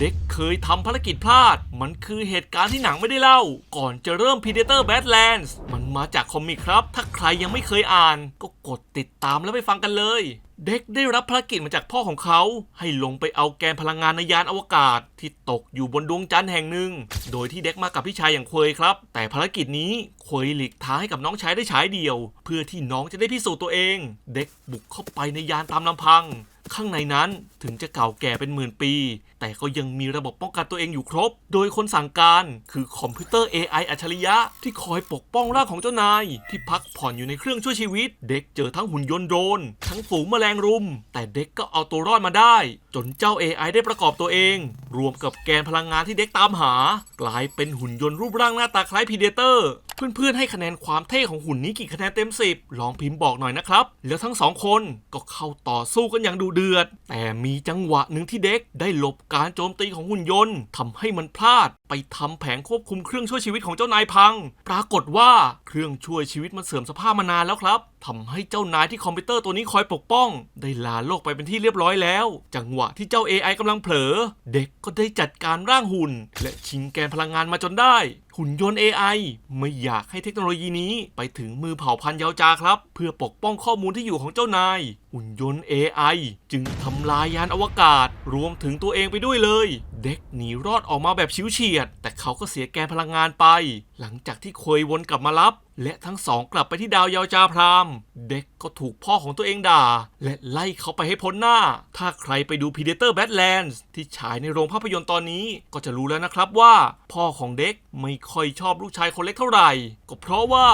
เด็กเคยทำภารกิจพลาด มันคือเหตุการณ์ที่หนังไม่ได้เล่า ก่อนจะเริ่ม Predator Badlands มันมาจากคอมิกครับ ถ้าใครยังไม่เคยอ่าน ก็กดติดตามแล้วไปฟังกันเลย เด็กได้รับภารกิจมาจากพ่อของเขา ให้ลงไปเอาแกนพลังงานในยานอวกาศ ที่ตกอยู่บนดวงจันทร์แห่งหนึ่ง โดยที่เด็กมากับพี่ชายอย่างเควยครับ แต่ภารกิจนี้เควยหลีกทางให้กับน้องชายได้ฉายเดียว เพื่อที่น้องจะได้พิสูจน์ตัวเอง เด็กบุกเข้าไปในยานตามลำพัง ข้างในนั้น ถึงจะเก่าแก่เป็นหมื่นปี แต่ก็ยังมีระบบป้องกันตัวเองอยู่ครบ โดยคนสั่งการคือคอมพิวเตอร์ AI อัจฉริยะที่คอยปกป้องร่างของเจ้านาย ที่พักผ่อนอยู่ในเครื่องช่วยชีวิต เด็กเจอทั้งหุ่นยนต์โดรนทั้งฝูงแมลงรุม แต่เด็กก็เอาตัวรอดมาได้ จนเจ้า AI ได้ประกอบตัวเอง รวมกับแกนพลังงานที่เด็กตามหา กลายเป็นหุ่นยนต์รูปร่างหน้าตาคล้ายพีเดเตอร์เพื่อนๆให้คะแนนความเท่ของหุ่นนี้กี่คะแนนเต็ม 10 ลองพิมพ์บอกหน่อยนะครับ แล้วทั้งสองคนก็เข้าต่อสู้กันอย่างดุเดือด แต่มีจังหวะหนึ่งที่เด็กได้หลบการโจมตีของหุ่นยนต์ทำให้มันพลาด ทำแผงควบคุมเครื่องช่วยชีวิตของเจ้านายพัง ปรากฏว่าเครื่องช่วยชีวิตมันเสื่อมสภาพมานานแล้วครับทำให้เจ้านายที่คอมพิวเตอร์ตัวนี้คอยปกป้อง ได้ลาโลกไปเป็นที่เรียบร้อยแล้ว จังหวะที่เจ้า AI กำลังเผลอ เด็กก็ได้จัดการร่างหุ่น และชิงแกนพลังงานมาจนได้ หุ่นยนต์ AI ไม่อยากให้เทคโนโลยีนี้ ไปถึงมือเผ่าพันธุ์ยาวจาครับ เพื่อปกป้องข้อมูลที่อยู่ของเจ้านาย หุ่นยนต์ AI จึงทำลายยานอวกาศ รวมถึงตัวเองไปด้วยเลย เด็กหนีรอดออกมาแบบชิวเฉียด แต่เขาก็เสียแกนพลังงานไป หลังจากที่เคยวนกลับมารับ และทั้งสองกลับไปที่ดาวยาวจาพราม เด็กก็ถูกพ่อของตัวเองด่า และไล่เขาไปให้พ้นหน้า ถ้าใครไปดู Predator Badlands ที่ฉายในโรงภาพยนตร์ตอนนี้ ก็จะรู้แล้วนะครับว่า พ่อของเด็กไม่ค่อยชอบลูกชายคนเล็กเท่าไหร่ ก็เพราะว่า